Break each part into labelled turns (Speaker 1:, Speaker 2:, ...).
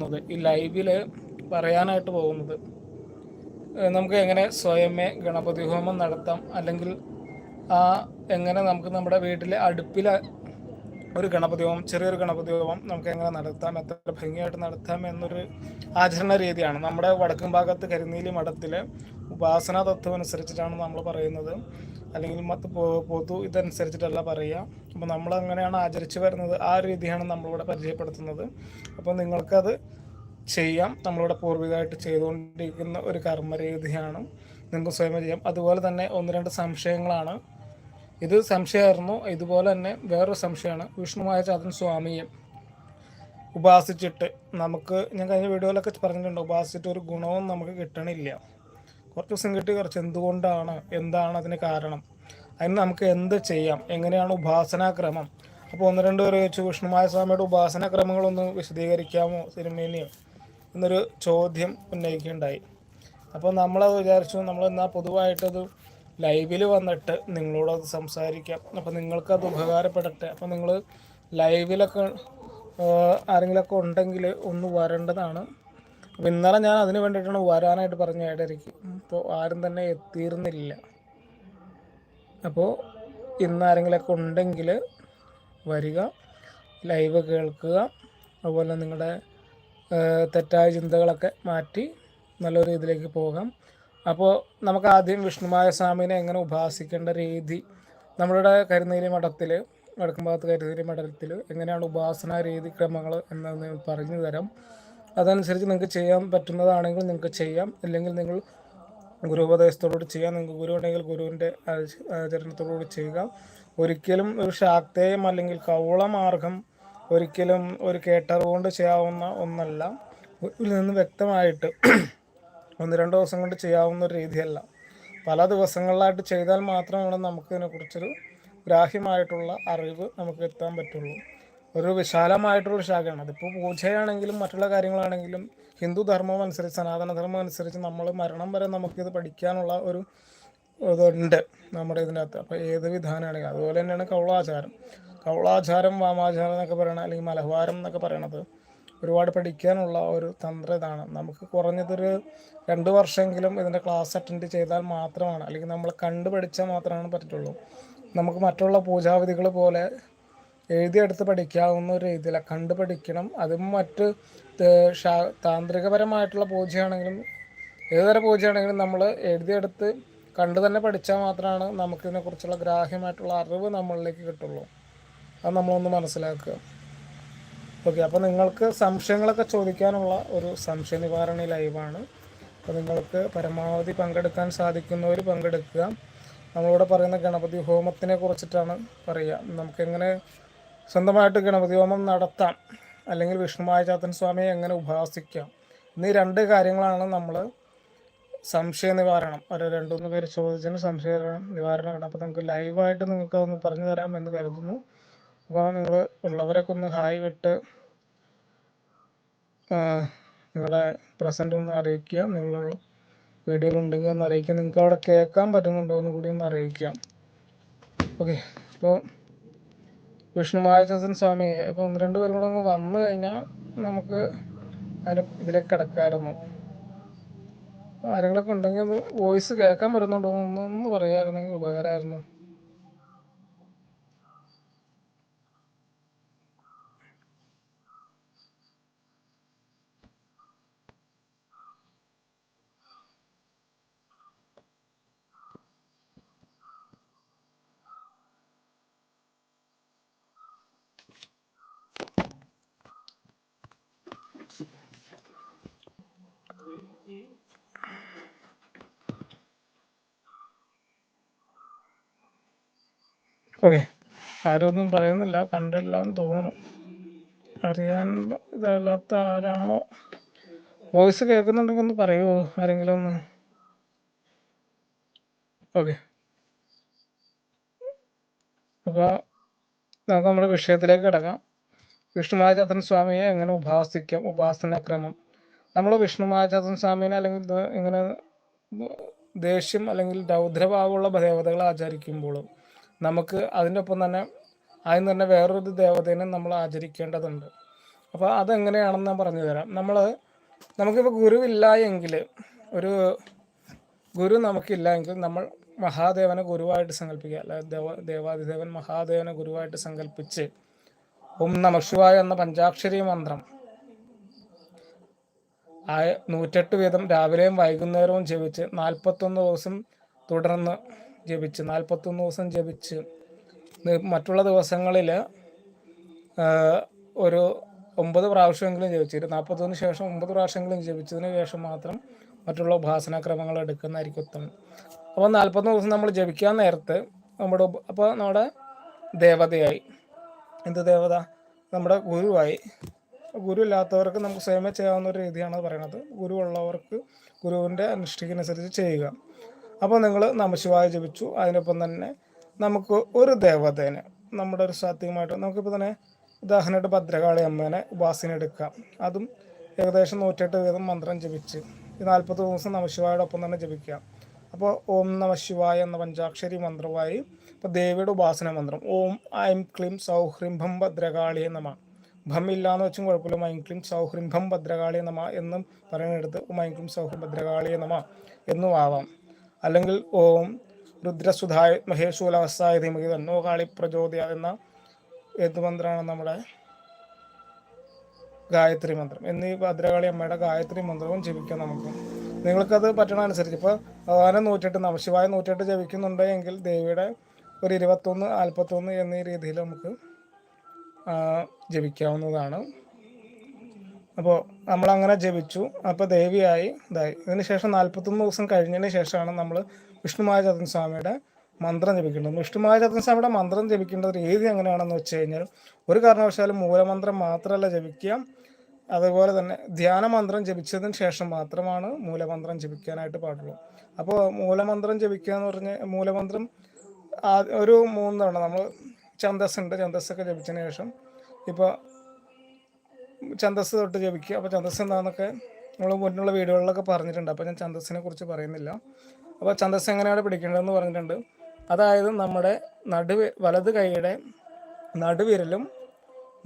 Speaker 1: പോകുന്നത്. ഈ ലൈവിൽ പറയാനായിട്ട് പോകുന്നത് നമുക്ക് എങ്ങനെ സ്വയമേ ഗണപതി ഹോമം നടത്താം അല്ലെങ്കിൽ ആ എങ്ങനെ നമുക്ക് നമ്മുടെ വീട്ടിലെ അടുപ്പിൽ ഒരു ഗണപതി ഹോമം ചെറിയൊരു ഗണപതി ഹോമം നമുക്ക് എങ്ങനെ നടത്താം എത്ര ഭംഗിയായിട്ട് നടത്താം എന്നൊരു ആചരണ രീതിയാണ്. നമ്മുടെ വടക്കും ഭാഗത്ത് കരിനീലി മഠത്തിലെ ഉപാസന തത്വം അനുസരിച്ചിട്ടാണ് നമ്മൾ പറയുന്നത്. അല്ലെങ്കിൽ മത്ത് പോത്തു പൊതു ഇതനുസരിച്ചിട്ടല്ല പറയുക. അപ്പോൾ നമ്മൾ അങ്ങനെയാണ് ആചരിച്ചു വരുന്നത്. ആ രീതിയാണ് നമ്മളിവിടെ പരിചയപ്പെടുത്തുന്നത്. അപ്പോൾ നിങ്ങൾക്കത് ചെയ്യാം. നമ്മളിവിടെ പൂർവികമായിട്ട് ചെയ്തുകൊണ്ടിരിക്കുന്ന ഒരു കർമ്മരീതിയാണ് നിങ്ങൾക്ക് സ്വയം ചെയ്യാം. അതുപോലെ തന്നെ ഒന്ന് രണ്ട് സംശയങ്ങളാണ്. ഇത് സംശയമായിരുന്നു. ഇതുപോലെ തന്നെ വേറൊരു സംശയമാണ്. വിഷ്ണുമായ ചാതൻ സ്വാമിയെ ഉപാസിച്ചിട്ട് നമുക്ക് ഞാൻ കഴിഞ്ഞ വീഡിയോയിലൊക്കെ പറഞ്ഞിട്ടുണ്ട് ഉപാസിച്ചിട്ട് ഒരു ഗുണവും നമുക്ക് കിട്ടണില്ല. കുറച്ച് ദിവസം കിട്ടി കുറച്ച് എന്തുകൊണ്ടാണ് എന്താണ് അതിന് കാരണം അതിന് നമുക്ക് എന്ത് ചെയ്യാം എങ്ങനെയാണ് ഉപാസനാക്രമം അപ്പോൾ ഒന്ന് രണ്ട് പേര് ചോദിച്ചു വിഷ്ണുമായ സ്വാമിയുടെ ഉപാസനാക്രമങ്ങളൊന്ന് വിശദീകരിക്കാമോ സിനിമയിലെയോ എന്നൊരു ചോദ്യം ഉന്നയിക്കുകയുണ്ടായി. അപ്പോൾ നമ്മളത് വിചാരിച്ചു നമ്മൾ എന്നാൽ പൊതുവായിട്ടത് ലൈവിൽ വന്നിട്ട് നിങ്ങളോടത് സംസാരിക്കാം. അപ്പോൾ നിങ്ങൾക്കത് ഉപകാരപ്പെടട്ടെ. അപ്പോൾ നിങ്ങൾ ലൈവിലൊക്കെ ആരെങ്കിലൊക്കെ ഉണ്ടെങ്കിൽ ഒന്ന് വരേണ്ടതാണ്. അപ്പോൾ ഇന്നലെ ഞാൻ അതിന് വേണ്ടിയിട്ടാണ് വരാനായിട്ട് പറഞ്ഞ ഇടയ്ക്ക് അപ്പോൾ ആരും തന്നെ എത്തിയിരുന്നില്ല. അപ്പോൾ ഇന്ന് ആരെങ്കിലുമൊക്കെ ഉണ്ടെങ്കിൽ വരിക ലൈവ് കേൾക്കുക അതുപോലെ നിങ്ങളുടെ തെറ്റായ ചിന്തകളൊക്കെ മാറ്റി നല്ലൊരു ഇതിലേക്ക് പോകാം. അപ്പോൾ നമുക്ക് ആദ്യം വിഷ്ണുമായ സ്വാമിനെ എങ്ങനെ ഉപാസിക്കേണ്ട രീതി നമ്മളുടെ കരുനീലി മഠത്തിൽ വടക്കുംഭാഗത്ത് കരുനീലി മഠത്തിൽ എങ്ങനെയാണ് ഉപാസന രീതി ക്രമങ്ങൾ എന്ന് പറഞ്ഞു തരാം അതനുസരിച്ച് നിങ്ങൾക്ക് ചെയ്യാൻ പറ്റുന്നതാണെങ്കിൽ നിങ്ങൾക്ക് ചെയ്യാം. അല്ലെങ്കിൽ നിങ്ങൾ ഗുരുപദേശത്തോടുകൂടി ചെയ്യാം. നിങ്ങൾക്ക് ഗുരു ഉണ്ടെങ്കിൽ ഗുരുവിന്റെ ആചരണത്തോടുകൂടി ചെയ്യുക. ഒരിക്കലും ഒരു ശാക്തേയം അല്ലെങ്കിൽ കൗളമാർഗം ഒരിക്കലും ഒരു കേട്ടറിവുകൊണ്ട് ചെയ്യാവുന്ന ഒന്നല്ല. ഇതിൽ നിന്ന് വ്യക്തമായിട്ട് ഒന്ന് രണ്ട് ദിവസം കൊണ്ട് ചെയ്യാവുന്ന ഒരു രീതിയല്ല. പല ദിവസങ്ങളിലായിട്ട് ചെയ്താൽ മാത്രമാണ് നമുക്ക് ഇതിനെക്കുറിച്ചൊരു ഗ്രാഹ്യമായിട്ടുള്ള അറിവ് നമുക്ക് എത്താൻ പറ്റുള്ളൂ. ഒരു വിശാലമായിട്ടുള്ള ശാഖയാണ്. അതിപ്പോൾ പൂജയാണെങ്കിലും മറ്റുള്ള കാര്യങ്ങളാണെങ്കിലും ഹിന്ദു ധർമ്മം അനുസരിച്ച് സനാതന ധർമ്മം അനുസരിച്ച് നമ്മൾ മരണം വരെ നമുക്കിത് പഠിക്കാനുള്ള ഒരു ഇതുണ്ട് നമ്മുടെ ഇതിനകത്ത്. അപ്പോൾ ഏത് വിധാനമാണെങ്കിലും അതുപോലെ തന്നെയാണ് കൗളാചാരം. കൗളാചാരം വാമാചാരം എന്നൊക്കെ പറയണത് അല്ലെങ്കിൽ മലഹാരം എന്നൊക്കെ പറയണത് ഒരുപാട് പഠിക്കാനുള്ള ഒരു തന്ത്ര ഇതാണ്. നമുക്ക് കുറഞ്ഞതൊരു രണ്ട് വർഷമെങ്കിലും ഇതിന്റെ ക്ലാസ് അറ്റൻഡ് ചെയ്താൽ മാത്രമാണ്. അല്ലെങ്കിൽ നമ്മൾ കണ്ടു പഠിച്ചാൽ മാത്രമാണ് പറ്റുള്ളൂ നമുക്ക് മറ്റുള്ള പൂജാവിധികൾ പോലെ എഴുതിയെടുത്ത് പഠിക്കാവുന്ന ഒരു രീതിയിലാണ് കണ്ടു പഠിക്കണം. അതും മറ്റ് താന്ത്രികപരമായിട്ടുള്ള പൂജയാണെങ്കിലും ഏതുതരം പൂജയാണെങ്കിലും നമ്മൾ എഴുതിയെടുത്ത് കണ്ടു തന്നെ പഠിച്ചാൽ മാത്രമാണ് നമുക്കിതിനെക്കുറിച്ചുള്ള ഗ്രാഹ്യമായിട്ടുള്ള അറിവ് നമ്മളിലേക്ക് കിട്ടുള്ളൂ. അത് നമ്മളൊന്ന് മനസ്സിലാക്കുക. ഓക്കെ അപ്പോൾ നിങ്ങൾക്ക് സംശയങ്ങളൊക്കെ ചോദിക്കാനുള്ള ഒരു സംശയ നിവാരണ ലൈവാണ്. അപ്പോൾ നിങ്ങൾക്ക് പരമാവധി പങ്കെടുക്കാൻ സാധിക്കുന്നവർ പങ്കെടുക്കുക. നമ്മളിവിടെ പറയുന്ന ഗണപതി ഹോമത്തിനെ കുറിച്ചിട്ടാണ് പറയുക. നമുക്കെങ്ങനെ സ്വന്തമായിട്ട് ഗണപതി ഹോമം നടത്താം. അല്ലെങ്കിൽ വിഷ്ണുമായ ചാത്തൻ സ്വാമിയെ എങ്ങനെ ഉപാസിക്കാം എന്നീ രണ്ട് കാര്യങ്ങളാണ് നമ്മൾ സംശയ നിവാരണം. ഒരു രണ്ടുമൂന്ന് പേര് ചോദിച്ചതിന് സംശയ നിവാരണമാണ്. അപ്പോൾ നമുക്ക് ലൈവായിട്ട് നിങ്ങൾക്ക് അതൊന്ന് പറഞ്ഞു തരാം എന്ന് കരുതുന്നു. അപ്പോൾ നിങ്ങൾ ഉള്ളവരൊക്കെ ഒന്ന് ഹായ് വിട്ട് നിങ്ങളെ പ്രസന്റ് ഒന്ന് അറിയിക്കുക. നിങ്ങൾ വീഡിയോയിൽ ഉണ്ടെങ്കിൽ ഒന്ന് അറിയിക്കുക. നിങ്ങൾക്ക് അവിടെ കേൾക്കാൻ പറ്റുന്നുണ്ടോ എന്ന് കൂടി ഒന്ന് അറിയിക്കാം. ഓക്കെ. അപ്പോൾ വിഷ്ണു മഹാചന്ദ്രൻ സ്വാമി ഇപ്പൊ ഒന്ന് രണ്ട് പേരും കൂടെ ഒന്ന് വന്നു കഴിഞ്ഞാൽ നമുക്ക് അതിന് ഇതിലേക്ക് കിടക്കായിരുന്നു. ആരെങ്കിലൊക്കെ ഉണ്ടെങ്കിൽ ഒന്ന് വോയിസ് കേൾക്കാൻ എന്ന് ഒന്ന് പറയാമായിരുന്നെങ്കിൽ ഉപകാരമായിരുന്നു. ഓക്കെ. ആരൊന്നും പറയുന്നില്ല. കണ്ടില്ല എന്ന് തോന്നുന്നു. അറിയാൻ ഇതല്ലാത്ത ആരാണോ? വോയിസ് കേൾക്കുന്നുണ്ടെങ്കിൽ ഒന്ന് പറയുമോ ആരെങ്കിലും ഒന്ന്. ഓക്കെ. അപ്പോൾ നമുക്ക് നമ്മുടെ വിഷയത്തിലേക്ക് കിടക്കാം. വിഷ്ണുമാചാത്തൻ സ്വാമിയെ എങ്ങനെ ഉപാസിക്കാം? ഉപാസനാക്രമം നമ്മൾ വിഷ്ണുമാചാത്തൻ സ്വാമിനെ അല്ലെങ്കിൽ ഇങ്ങനെ ദേഷ്യം അല്ലെങ്കിൽ രൗദ്രഭാവമുള്ള ദേവതകളെ ആചരിക്കുമ്പോൾ നമുക്ക് അതിന്റെ ഒപ്പം തന്നെ അതിന് തന്നെ വേറൊരു ദേവതേനെ നമ്മൾ ആചരിക്കേണ്ടതുണ്ട്. അപ്പോൾ അതെങ്ങനെയാണെന്ന് ഞാൻ പറഞ്ഞു തരാം. നമ്മൾ നമുക്കിപ്പോൾ ഗുരുവില്ല എങ്കിൽ ഒരു ഗുരു നമുക്കില്ല എങ്കിൽ നമ്മൾ മഹാദേവനെ ഗുരുവായിട്ട് സങ്കല്പിക്കുക. അല്ല ദേവ ദേവാദിദേവൻ മഹാദേവനെ ഗുരുവായിട്ട് സങ്കല്പിച്ച് ഓം നമശിവായ എന്ന പഞ്ചാക്ഷരി മന്ത്രം നൂറ്റെട്ട് വീതം രാവിലെയും വൈകുന്നേരവും ജപിച്ച് നാൽപ്പത്തൊന്ന് ദിവസം തുടർന്ന് ജപിച്ച് നാൽപ്പത്തൊന്ന് ദിവസം ജപിച്ച് മറ്റുള്ള ദിവസങ്ങളിൽ ഒരു ഒമ്പത് പ്രാവശ്യമെങ്കിലും ജപിച്ചിട്ട് നാൽപ്പത്തൊന്ന് ശേഷം ഒമ്പത് പ്രാവശ്യമെങ്കിലും ജപിച്ചതിന് ശേഷം മാത്രം മറ്റുള്ള ഉപാസനാക്രമങ്ങൾ എടുക്കുന്നതായിരിക്കും ഉത്തമം. അപ്പോൾ നാൽപ്പത്തൊന്ന് ദിവസം നമ്മൾ ജപിക്കാൻ നേരത്ത് നമ്മുടെ അപ്പോൾ നമ്മുടെ ദേവതയായി എന്ത് ദേവത? നമ്മുടെ ഗുരുവായി. ഗുരു ഇല്ലാത്തവർക്ക് നമുക്ക് സ്വയമേ ചെയ്യാവുന്ന ഒരു രീതിയാണ് പറയുന്നത് ഗുരു ഉള്ളവർക്ക് ഗുരുവിന്റെ അനുഷ്ഠിക്കനുസരിച്ച് ചെയ്യുക. അപ്പോൾ നിങ്ങൾ നമശിവായ ജപിച്ചു. അതിനൊപ്പം തന്നെ നമുക്ക് ഒരു ദേവതേനെ നമ്മുടെ ഒരു സാത്വികമായിട്ട് നമുക്കിപ്പോൾ തന്നെ ഉദാഹരണമായിട്ട് ഭദ്രകാളി അമ്മേനെ ഉപാസന എടുക്കാം. അതും ഏകദേശം നൂറ്റെട്ട് വീതം മന്ത്രം ജപിച്ച് ഈ നാൽപ്പത് ദിവസം നമശിവായുടെ ഒപ്പം തന്നെ ജപിക്കാം. അപ്പോൾ ഓം നമശിവായ എന്ന പഞ്ചാക്ഷരി മന്ത്രമായി ഇപ്പോൾ ദേവിയുടെ ഉപാസന മന്ത്രം. ഓം ഐം ക്ലിം സൗഹൃംഭം ഭദ്രകാളി നമ. ഭം ഇല്ലാന്ന് വെച്ചും കുഴപ്പമില്ല. മൈൻക്ലിം ക്ലീം ഭദ്രകാളി ഭദ്രകാളിയെ നമ എന്നും പറയുന്നിടത്ത് മൈൻക്ലിം ഐം ഭദ്രകാളി സൗഹ്രം ഭദ്രകാളിയെ നമ എന്നും ആവാം അല്ലെങ്കിൽ ഓം രുദ്രസുധായ മഹേശൂലവസായ ധീമഹി തന്നോകാളി പ്രചോദയ എന്ന ഏത് മന്ത്രമാണ് നമ്മുടെ ഗായത്രി മന്ത്രം? എന്നീ ഭദ്രകാളി അമ്മയുടെ ഗായത്രി മന്ത്രവും ജപിക്കാം നമുക്ക്. നിങ്ങൾക്കത് പറ്റണ അനുസരിച്ച്. ഇപ്പോൾ ഭഗവാനെ നൂറ്റെട്ട് നമശിവായ നൂറ്റെട്ട് ജപിക്കുന്നുണ്ട് എങ്കിൽ ദേവിയുടെ ഒരു ഇരുപത്തൊന്ന് നാൽപ്പത്തൊന്ന് എന്നീ രീതിയിൽ നമുക്ക് ജപിക്കാവുന്നതാണ്. അപ്പോൾ നമ്മളങ്ങനെ ജപിച്ചു. അപ്പോൾ ദേവിയായി. ഇതായി ഇതിന് ശേഷം നാൽപ്പത്തൊന്ന് ദിവസം കഴിഞ്ഞതിന് ശേഷമാണ് നമ്മൾ വിഷ്ണുമായ ചതൻ സ്വാമിയുടെ മന്ത്രം ജപിക്കേണ്ടത്. വിഷ്ണുമായ സ്വാമിയുടെ മന്ത്രം ജപിക്കേണ്ടത് രീതി എങ്ങനെയാണെന്ന് വെച്ച് കഴിഞ്ഞാൽ ഒരു കാരണവശാലും മൂലമന്ത്രം മാത്രമല്ല ജപിക്കുക. അതുപോലെ തന്നെ ധ്യാനമന്ത്രം ജപിച്ചതിന് ശേഷം മാത്രമാണ് മൂലമന്ത്രം ജപിക്കാനായിട്ട് പാടുള്ളൂ. അപ്പോൾ മൂലമന്ത്രം ജപിക്കുക എന്ന് പറഞ്ഞ മൂലമന്ത്രം ഒരു മൂന്ന് തവണ നമ്മൾ ഛന്തസ് ഉണ്ട് ഛന്തസ്സൊക്കെ ജപിച്ചതിന് ശേഷം ഇപ്പോൾ ഛന്തസ് തൊട്ട് ജപിക്കുക. അപ്പോൾ ഛന്തസ് എന്താണെന്നൊക്കെ നമ്മൾ മുന്നുള്ള വീഡിയോകളിലൊക്കെ പറഞ്ഞിട്ടുണ്ട്. അപ്പോൾ ഞാൻ ഛന്തസ്സിനെ കുറിച്ച് പറയുന്നില്ല. അപ്പോൾ ഛന്തസ് എങ്ങനെയാണ് പിടിക്കേണ്ടതെന്ന് പറഞ്ഞിട്ടുണ്ട്. അതായത് നമ്മുടെ നടുവ് വലത് കൈയുടെ നടുവിരലും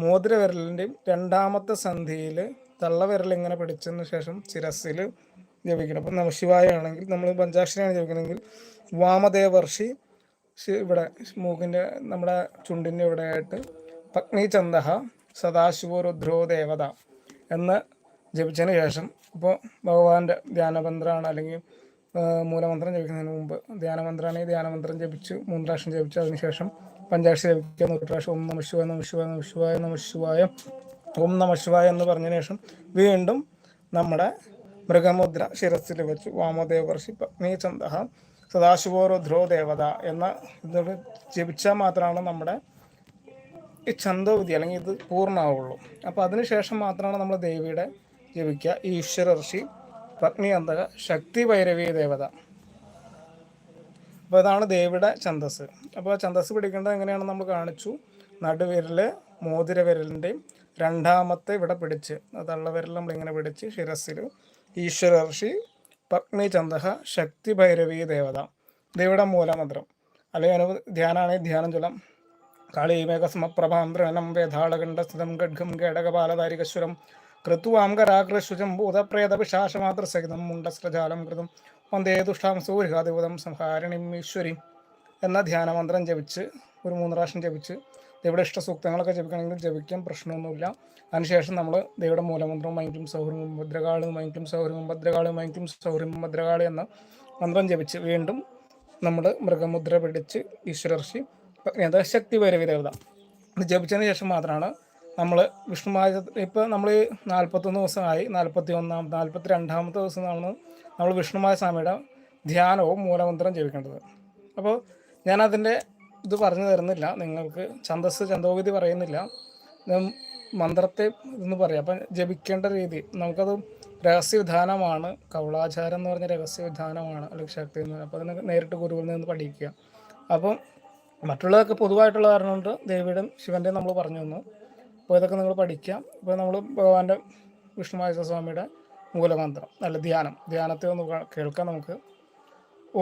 Speaker 1: മോതിരവിരലിന്റെയും രണ്ടാമത്തെ സന്ധിയിൽ തള്ളവിരൽ ഇങ്ങനെ പിടിച്ചതിന് ശേഷം ശിരസിൽ ജപിക്കണം. അപ്പം നമശിവായ ആണെങ്കിൽ നമ്മൾ പഞ്ചാക്ഷരിയാണ് ജപിക്കണമെങ്കിൽ വാമദേവർഷി ഇവിടെ മൂക്കിന്റെ നമ്മുടെ ചുണ്ടിന്റെ ഇവിടെ ആയിട്ട് പത്നി ചന്ദഹ സദാശിവോ രുദ്രോ ദേവത എന്ന് ജപിച്ചതിന് ശേഷം ഇപ്പോൾ ഭഗവാന്റെ ധ്യാനമന്ത്രമാണ് അല്ലെങ്കിൽ മൂലമന്ത്രം ജപിക്കുന്നതിന് മുമ്പ് ധ്യാനമന്ത്രമാണെങ്കിൽ ധ്യാനമന്ത്രം ജപിച്ച് മൂന്ന് പ്രാവശ്യം ജപിച്ച് അതിനുശേഷം പഞ്ചാക്ഷരി ജപിക്കുക നൂറ് പ്രാവശ്യം ഓം നമ ശിവായ നമ ശിവായ നമ ശിവായ നമ ശിവായ ഓം നമ ശിവായ എന്ന് പറഞ്ഞതിന് ശേഷം വീണ്ടും നമ്മുടെ മൃഗമുദ്ര ശിരസിൽ വെച്ച് വാമദേവർഷി പത്നി സദാശിവോരുദ്രോ സദാശിവോ ദേവത എന്ന ഇത് ജപിച്ചാൽ മാത്രമാണ് നമ്മുടെ ഈ ഛന്ദോവിധി അല്ലെങ്കിൽ ഇത് പൂർണമാവുള്ളൂ. അപ്പോൾ അതിനുശേഷം മാത്രമാണ് നമ്മൾ ദേവിയുടെ ജപിക്കുക. ഈശ്വര ഋഷി പത്നി അന്തക ശക്തി ഭൈരവി ദേവത. അപ്പോൾ ഇതാണ് ദേവിയുടെ ഛന്തസ് അപ്പോൾ ഛന്തസ് പിടിക്കേണ്ടത് എങ്ങനെയാണെന്ന് നമ്മൾ കാണിച്ചു. നടുവിരൽ മോതിര വിരലിന്റെയും രണ്ടാമത്തെ ഇവിടെ പിടിച്ച്. തള്ളവിരൽ നമ്മൾ ഇങ്ങനെ പിടിച്ച് ശിരസിൽ ഈശ്വര ഋഷി പത്നി ചന്ദഹ ശക്തി ഭൈരവി ദേവത. ദേവിയുടെ മൂലമന്ത്രം. അല്ലെങ്കിൽ അനു ധ്യാനാണെങ്കിൽ ധ്യാനം ചൊല്ലാം. കാളീമേഘസ്മപ്രഭാന്ത്രനം വേധാളകണ്ഠസ്ഥിതം ഗഡ്ഗം കേടകപാലധാരികശ്വരം കൃത്വാം ഭൂതപ്രേതപിശാശമാതൃസഹിതം മുണ്ടസ്രജാലം കൃതം വന്ദേ ദുഷ്ടാം സൂര്യാദിപദം സംഹാരിണിം ഈശ്വരി എന്ന ധ്യാനമന്ത്രം ജപിച്ച് ഒരു മൂന്ന് പ്രാവശ്യം ജപിച്ച് ദൈവയുടെ ഇഷ്ട സൂക്തങ്ങളൊക്കെ ജപിക്കണമെങ്കിൽ ജപിക്കാം പ്രശ്നമൊന്നുമില്ല. അതിനുശേഷം നമ്മൾ ദൈവയുടെ മൂലമന്ത്രവും മൈക്കും സൗഹൃദം ഭദ്രകാളും മൈക്കും സൗഹൃദം ഭദ്രകാളും മൈക്കും സൗഹൃദം ഭദ്രകാളി എന്ന മന്ത്രം ജപിച്ച് വീണ്ടും നമ്മൾ മൃഗമുദ്ര പിടിച്ച് ഈശ്വരർഷി എന്താ ശക്തി ഭൈരവി ദേവത ഇത് ജപിച്ചതിന് ശേഷം മാത്രമാണ് നമ്മൾ വിഷ്ണുമായ ഇപ്പോൾ നമ്മൾ നാൽപ്പത്തൊന്ന് ദിവസമായി നാൽപ്പത്തി ഒന്നാം നാൽപ്പത്തി രണ്ടാമത്തെ ദിവസമാണ് നമ്മൾ വിഷ്ണുമായ സ്വാമിയുടെ ധ്യാനവും മൂലമന്ത്രം ജപിക്കേണ്ടത്. അപ്പോൾ ഞാനതിന്റെ ഇത് പറഞ്ഞു തരുന്നില്ല. നിങ്ങൾക്ക് ഛന്തസ് ചന്തോഗതി പറയുന്നില്ല. മന്ത്രത്തെ ഇതെന്ന് പറയാം. അപ്പം ജപിക്കേണ്ട രീതി നമുക്കത് രഹസ്യവിധാനമാണ് കൗളാചാരം എന്ന് പറഞ്ഞ രഹസ്യവിധാനമാണ് അല്ലെങ്കിൽ ശക്തി എന്ന് പറയുന്നത് അപ്പോൾ അതിന് നേരിട്ട് ഗുരുവിൽ നിന്ന് പഠിക്കുക. അപ്പം മറ്റുള്ളതൊക്കെ പൊതുവായിട്ടുള്ള കാരണം കൊണ്ട് ദേവിയുടെയും ശിവന്റെയും നമ്മൾ പറഞ്ഞു തന്നു. അപ്പോൾ ഇതൊക്കെ നിങ്ങൾ പഠിക്കാം. ഇപ്പോൾ നമ്മൾ ഭഗവാന്റെ വിഷ്ണുമായ സ്വാമിയുടെ മൂലമന്ത്രം അല്ല ധ്യാനം. ധ്യാനത്തെ ഒന്ന് കേൾക്കാം നമുക്ക്.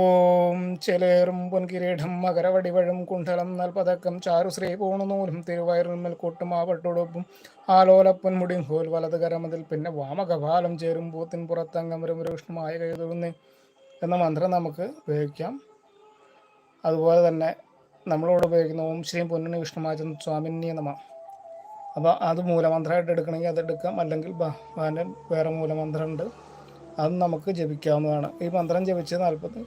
Speaker 1: ഓം ചെലേറും പൊൻകിരീടം മകരവടിവഴും കുണ്ഠലം നൽപതക്കം ചാരുശ്രീ പൂണുനൂലും തിരുവയറുമ്മൽ ആലോലപ്പൻ മുടിയും ഹോൽ വലത് കരമതിൽ പിന്നെ വാമകപാലം ചേരും പൂത്തിൻ പുറത്തങ്ങമരും വിഷ്ണുമായ കഴുതുന്നേ എന്ന മന്ത്രം നമുക്ക് ഉപയോഗിക്കാം. അതുപോലെ തന്നെ നമ്മളിവിടെ ഉപയോഗിക്കുന്ന ഓം ശ്രീ പൊന്നണി വിഷ്ണുമാചൻ സ്വാമിനി നമ. അപ്പോൾ അത് മൂലമന്ത്രമായിട്ട് എടുക്കണമെങ്കിൽ അത് എടുക്കാം. അല്ലെങ്കിൽ അതിന്റെ വേറെ മൂലമന്ത്രമുണ്ട്. അത് നമുക്ക് ജപിക്കാവുന്നതാണ്. ഈ മന്ത്രം ജപിച്ച് നാൽപ്പത്തി